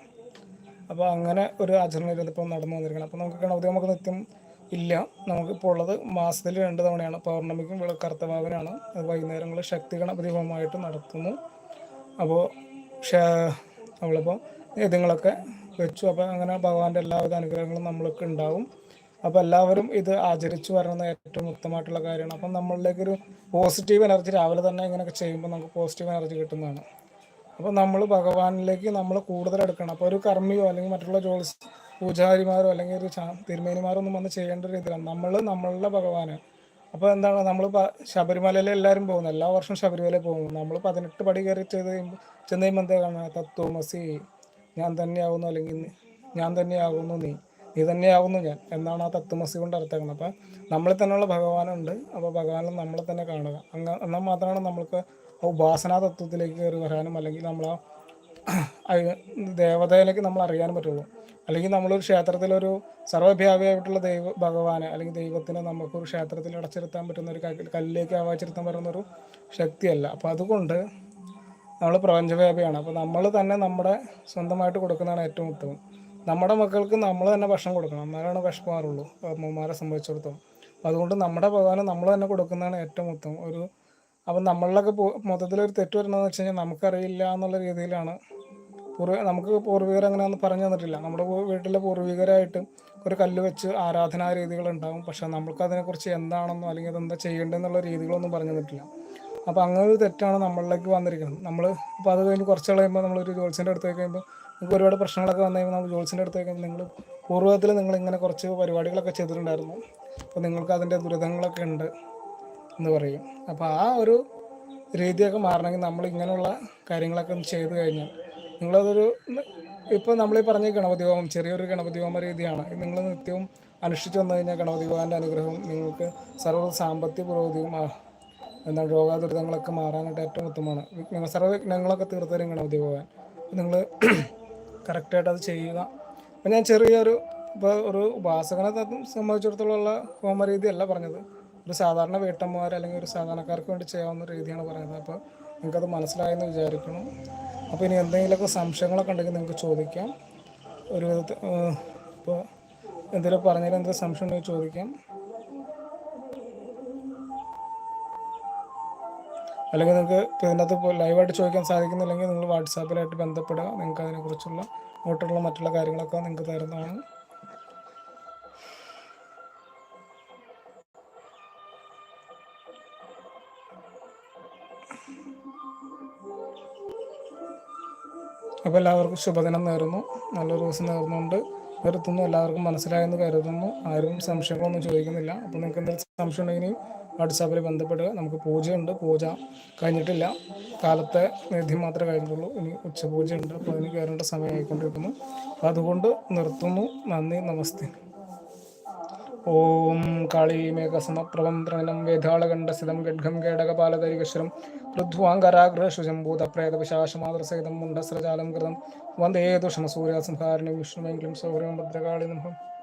Speaker 1: അപ്പോൾ അങ്ങനെ ഒരു ആചരണ രീതി ഇപ്പോൾ നടന്നു വന്നിരിക്കണം. അപ്പോൾ നമുക്ക് ഗണപതി നമുക്ക് നിത്യം ഇല്ല. നമുക്കിപ്പോൾ ഉള്ളത് മാസത്തിൽ രണ്ട് തവണയാണ്. പൗർണമിക്കും വിള കർത്തവാവിനാണ്. അത് വൈകുന്നേരങ്ങളിൽ ശക്തി ഗണപതി ഹോമമായിട്ട് നടത്തുന്നു. അപ്പോൾ നമ്മളിപ്പോൾ ഇതുങ്ങളൊക്കെ വെച്ചു. അപ്പോൾ അങ്ങനെ ഭഗവാന്റെ എല്ലാവിധ അനുഗ്രഹങ്ങളും നമ്മൾക്ക് ഉണ്ടാവും. അപ്പോൾ എല്ലാവരും ഇത് ആചരിച്ചു വരണം ഏറ്റവും ഉത്തമമായിട്ടുള്ള കാര്യമാണ്. അപ്പം നമ്മളിലേക്കൊരു പോസിറ്റീവ് എനർജി രാവിലെ തന്നെ ഇങ്ങനെയൊക്കെ ചെയ്യുമ്പോൾ നമുക്ക് പോസിറ്റീവ് എനർജി കിട്ടുന്നതാണ്. അപ്പോൾ നമ്മൾ ഭഗവാനിലേക്ക് നമ്മൾ കൂടുതൽ എടുക്കണം. അപ്പോൾ ഒരു കർമ്മിയോ അല്ലെങ്കിൽ മറ്റുള്ള ജോലി പൂജാരിമാരോ അല്ലെങ്കിൽ ഒരു തിരുമേനിമാരോ ഒന്നും വന്ന് ചെയ്യേണ്ട രീതിയിലാണ് നമ്മൾ നമ്മളുടെ ഭഗവാന്. അപ്പോൾ എന്താണ് നമ്മൾ ശബരിമലയിൽ എല്ലാവരും പോകുന്നു എല്ലാ വർഷവും ശബരിമല പോകുന്നു നമ്മൾ പതിനെട്ട് പടി കയറി ചെയ്ത് ചെന്ന് കഴിയുമ്പോൾ കാണുക തത്വമസി. ഞാൻ തന്നെയാവുന്നു അല്ലെങ്കിൽ ഞാൻ തന്നെയാകുന്നു നീ. നീ തന്നെയാകുന്നു ഞാൻ. എന്നാണ് ആ തത്വമസി കൊണ്ട് അർത്ഥമാക്കുന്നത്. അപ്പം നമ്മളിൽ തന്നെയുള്ള ഭഗവാനുണ്ട്. അപ്പോൾ ഭഗവാനെ നമ്മളെ തന്നെ കാണുക. അങ്ങ എന്നാൽ മാത്രമാണ് നമ്മൾക്ക് ആ ഉപാസനാ തത്വത്തിലേക്ക് കയറി വരാനും അല്ലെങ്കിൽ നമ്മൾ ആ ദേവതയിലേക്ക് നമ്മൾ അറിയാൻ പറ്റുള്ളൂ. അല്ലെങ്കിൽ നമ്മളൊരു ക്ഷേത്രത്തിലൊരു സർവവ്യാപിയായിട്ടുള്ള ദൈവ ഭഗവാനെ അല്ലെങ്കിൽ ദൈവത്തിനെ നമുക്കൊരു ക്ഷേത്രത്തിൽ അടച്ചിരുത്താൻ പറ്റുന്ന ഒരു കല്ല് കല്ലിലേക്ക് ആവാച്ചിരുത്താൻ പറ്റുന്ന ഒരു ശക്തിയല്ല. അപ്പോൾ അതുകൊണ്ട് നമ്മൾ പ്രപഞ്ചവ്യാപിയാണ്. അപ്പോൾ നമ്മൾ തന്നെ നമ്മുടെ സ്വന്തമായിട്ട് കൊടുക്കുന്നതാണ് ഏറ്റവും ഉത്തമം. നമ്മുടെ മക്കൾക്ക് നമ്മൾ തന്നെ ഭക്ഷണം കൊടുക്കണം. എന്നാലാണ് വിഷമാറുള്ളൂ. അമ്മമാരെ സംബന്ധിച്ചിടത്തോളം. അതുകൊണ്ട് നമ്മുടെ പ്രധാനം നമ്മൾ തന്നെ കൊടുക്കുന്നതാണ് ഏറ്റവും ഉത്തമം ഒരു അപ്പം നമ്മളിലൊക്കെ മൊത്തത്തിൽ മൊത്തത്തിലൊരു തെറ്റ് വരുന്നതെന്ന് വെച്ച് കഴിഞ്ഞാൽ നമുക്കറിയില്ല എന്നുള്ള രീതിയിലാണ്. പൂർവ നമുക്ക് പൂർവികർ അങ്ങനെയൊന്നും പറഞ്ഞു തന്നിട്ടില്ല. നമ്മുടെ വീട്ടിലെ പൂർവികരായിട്ട് ഒരു കല്ല് വെച്ച് ആരാധനാ രീതികൾ ഉണ്ടാവും. പക്ഷെ നമുക്ക് അതിനെക്കുറിച്ച് എന്താണെന്നോ അല്ലെങ്കിൽ അതെന്താ ചെയ്യേണ്ടതെന്നുള്ള രീതികളൊന്നും പറഞ്ഞു തന്നിട്ടില്ല. അപ്പോൾ അങ്ങനെ ഒരു തെറ്റാണ് നമ്മളിലേക്ക് വന്നിരിക്കുന്നത്. നമ്മൾ അപ്പോൾ അത് കഴിഞ്ഞ് കുറച്ച് കഴിയുമ്പോൾ നമ്മളൊരു ജോത്സ്യന്റെ അടുത്തേക്ക് കഴിയുമ്പോൾ നിങ്ങൾക്ക് ഒരുപാട് പ്രശ്നങ്ങളൊക്കെ വന്നു കഴിയുമ്പോൾ നമ്മൾ ജോൾസിന്റെ അടുത്തേക്ക് നിങ്ങൾ പൂർവത്തിൽ നിങ്ങൾ ഇങ്ങനെ കുറച്ച് പരിപാടികളൊക്കെ ചെയ്തിട്ടുണ്ടായിരുന്നു. അപ്പോൾ നിങ്ങൾക്ക് അതിന്റെ ദുരിതങ്ങളൊക്കെ ഉണ്ട് എന്ന് പറയും. അപ്പോൾ ആ ഒരു രീതിയൊക്കെ മാറണമെങ്കിൽ നമ്മൾ ഇങ്ങനെയുള്ള കാര്യങ്ങളൊക്കെ ഒന്ന് ചെയ്തു കഴിഞ്ഞാൽ നിങ്ങളതൊരു ഇപ്പോൾ നമ്മളീ പറഞ്ഞ ഗണപതി ഹോമം ചെറിയൊരു ഗണപതി ഹോമ രീതിയാണ്. നിങ്ങൾ നിത്യവും അനുഷ്ഠിച്ചു വന്നു കഴിഞ്ഞാൽ ഗണപതി ഭഗവാന്റെ അനുഗ്രഹം നിങ്ങൾക്ക് സർവ സാമ്പത്തിക പുരോഗതിയും എന്താണ് രോഗാദുരിതങ്ങളൊക്കെ മാറാനായിട്ട് ഏറ്റവും ഉത്തമമാണ്. സർവ വിഘ്നങ്ങളൊക്കെ തീർത്തു തരും ഗണപതി ഭഗവാൻ. നിങ്ങൾ കറക്റ്റായിട്ട് അത് ചെയ്യുക. അപ്പം ഞാൻ ചെറിയൊരു ഇപ്പോൾ ഒരു ഉപാസകനെ സംബന്ധിച്ചിടത്തോളമുള്ള സംബന്ധിച്ചിടത്തോളം രീതിയല്ല പറഞ്ഞത്. ഒരു സാധാരണ വീട്ടമ്മമാർ അല്ലെങ്കിൽ ഒരു സാധാരണക്കാർക്ക് വേണ്ടി ചെയ്യാവുന്ന രീതിയാണ് പറയുന്നത് അപ്പോൾ നിങ്ങൾക്കത് മനസ്സിലായെന്ന് വിചാരിക്കണം അപ്പോൾ ഇനി എന്തെങ്കിലുമൊക്കെ സംശയങ്ങളൊക്കെ ഉണ്ടെങ്കിൽ നിങ്ങൾക്ക് ചോദിക്കാം. ഒരു വിധത്തിൽ ഇപ്പോൾ എന്തെങ്കിലും പറഞ്ഞാൽ എന്തെങ്കിലും സംശയം ഉണ്ടെങ്കിൽ ചോദിക്കാം. അല്ലെങ്കിൽ നിങ്ങൾക്ക് ഇതിനകത്ത് ലൈവായിട്ട് ചോദിക്കാൻ സാധിക്കുന്നില്ലെങ്കിൽ നിങ്ങൾ വാട്സാപ്പിലായിട്ട് ബന്ധപ്പെടുക. നിങ്ങൾക്ക് അതിനെക്കുറിച്ചുള്ള അങ്ങോട്ടുള്ള മറ്റുള്ള കാര്യങ്ങളൊക്കെ നിങ്ങൾക്ക് തരുന്നതാണ്. അപ്പോൾ എല്ലാവർക്കും ശുഭദിനം നേരുന്നു. നല്ലൊരു ദിവസം നേർന്നുകൊണ്ട് നിർത്തുന്നു എല്ലാവർക്കും മനസ്സിലായെന്ന് കരുതുന്നു. ആരും സംശയങ്ങളൊന്നും ചോദിക്കുന്നില്ല. അപ്പോൾ നിങ്ങൾക്ക് എന്തെങ്കിലും സംശയം ഉണ്ടെങ്കിൽ വാട്സാപ്പിൽ ബന്ധപ്പെടുക നമുക്ക് പൂജയുണ്ട്. പൂജ കഴിഞ്ഞിട്ടില്ല. കാലത്തെ നിധി മാത്രമേ കഴിഞ്ഞിട്ടുള്ളൂ. ഇനി ഉച്ചപൂജയുണ്ട്. അപ്പോൾ അതിന് കയറേണ്ട സമയമായിക്കൊണ്ടിരിക്കുന്നു അപ്പോൾ അതുകൊണ്ട് നിർത്തുന്നു. നന്ദി. നമസ്തേ. ഓം കാളീമേഘസമപ്രഭം ത്രണനം വേതാളകണ്ഠസ്ഥിതം ഗഡ്ഗം കേടകപാലതരികശ്രം ൃദ്ധ്വാങ്കരാഗ്രഹശുജംഭൂതപ്രേതപിശാശമാതൃസഹിതം മുണ്ടസ്രജാലം കൃതം വന്ദേ ദുഷമസൂര്യാസംഹാരിണി വിഷ്ണുമെങ്കിലും സൗരം ഭദ്രകാളി നമഃ